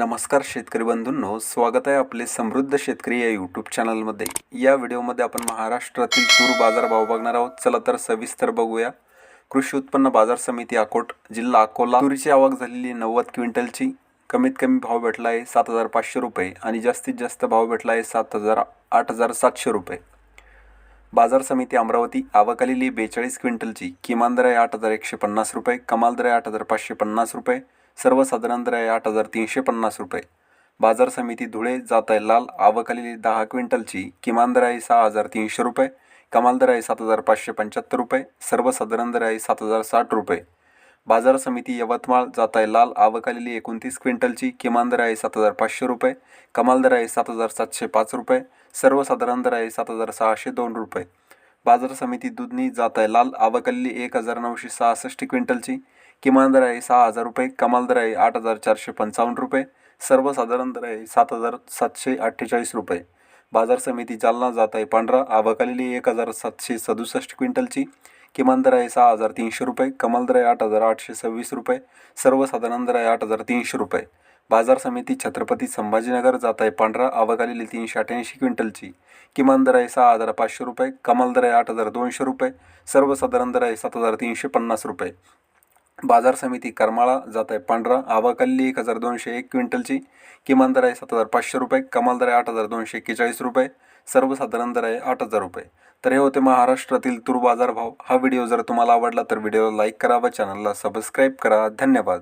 नमस्कार शेतकरी बंधूंनो स्वागत आहे आपले समृद्ध शेतकरी या यूट्यूब चॅनलमध्ये या व्हिडिओमध्ये आपण महाराष्ट्रातील तूर बाजारभाव बघणार आहोत. चला तर सविस्तर बघूया. कृषी उत्पन्न बाजार समिती अकोट जिल्हा अकोला. तुरीची आवक झालेली नव्वद क्विंटलची. कमीत कमी भाव भेटला आहे सात हजार पाचशे रुपये आणि जास्तीत जास्त भाव भेटला आहे सात हजार आठ हजार सातशे रुपये. बाजार समिती अमरावती आवक आलेली बेचाळीस क्विंटलची. किमान दर आहे आठ हजार एकशे पन्नास रुपये कमाल दर आहे आठ हजार पाचशे पन्नास रुपये. सर्वसाधारण दर आहे आठ हजार तीनशे पन्नास रुपये. बाजार समिती धुळे जात आहे लाल आवक आलेली दहा क्विंटलची किमान दर आहे सहा हजार तीनशे रुपये कमाल दर आहे सात हजार पाचशे पंच्याहत्तर रुपये सर्वसाधारण दर आहे सात हजार साठ रुपये. बाजार समिती यवतमाळ जात आहे लाल आवक आलेली एकोणतीस क्विंटलची किमान दर आहे सात हजार पाचशे रुपये कमाल दर आहे सात हजार सातशे पाच रुपये सर्वसाधारण दर आहे सात हजार सहाशे दोन रुपये. बाजार समिती दुधनी जात आहे लाल आवक आलेली एक हजार नऊशे सहासष्ट क्विंटलची किमान दर आहे सहा हजार रुपये कमाल दर आहे आठ हजार चारशे पंचावन्न रुपये सर्वसाधारण दर आहे सात हजार सातशे अठ्ठेचाळीस रुपये. बाजार समिती जालना जात आहे पांढरा आवाकालेली एक हजार सातशे सदुसष्ट क्विंटलची. किमान दर आहे सहा हजार तीनशे रुपये कमाल दर आहे आठ हजार आठशे सव्वीस रुपये सर्वसाधारण दर आहे आठ हजार तीनशे रुपये. बाजार समिती छत्रपती संभाजीनगर जात आहे पांढरा आवक तीनशे अठ्ठ्याऐंशी क्विंटलची. किमान दर आहे सहा हजार पाचशे रुपये कमाल दर आहे आठ हजार दोनशे रुपये सर्वसाधारण दर आहे सात हजार तीनशे पन्नास रुपये. बाजार समिती करमाळा जात आहे पांढरा. आवाकल्ली एक हजार दोनशे एक क्विंटलची. किमान दर आहे सात हजार पाचशे रुपये. कमाल दर आहे आठ हजार दोनशे एक्केचाळीस रुपये. सर्वसाधारण दर आहे आठ हजार रुपये. तर हे होते महाराष्ट्रातील तूर बाजार भाव. हा व्हिडिओ जर तुम्हाला आवडला तर व्हिडिओला लाईक करा व चॅनलला सबस्क्राईब करा. धन्यवाद.